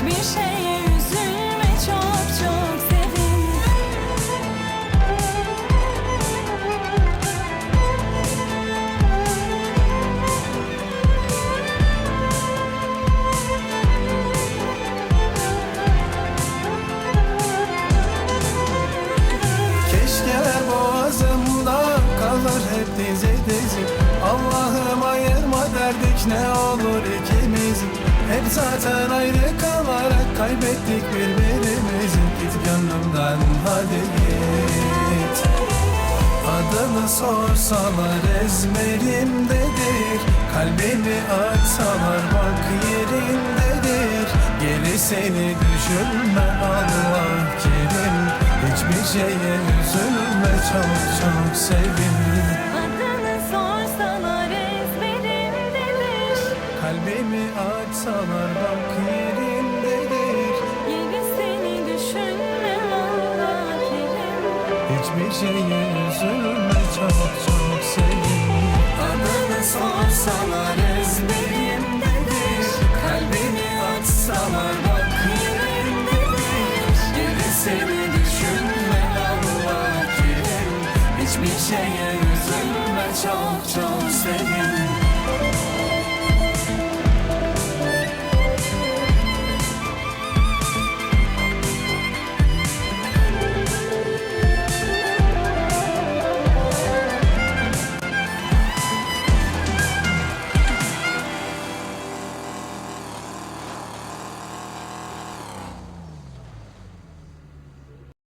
Hiçbir şeye üzülme çok çok hep dizi dizi. Allah'ım ayırma derdik ne olur ikimiz. Hep zaten ayrı kal kaybettik birbirimizi. Git gönlümden hadi git. Adını sorsalar ezberimdedir Kalbimi açsalar bak yerindedir. Gerisini düşünme Allah kerim. Hiçbir şeye üzülme çok çok sevin Kalbimi açsalar bak yerindedir Hiçbir şeye üzülme çok çok sevin Adını sorsalar ezberimdedir Kalbimi açsalar bak yerindedir Gerisini düşünme Allah Hiçbir şeye üzülme çok çok sevin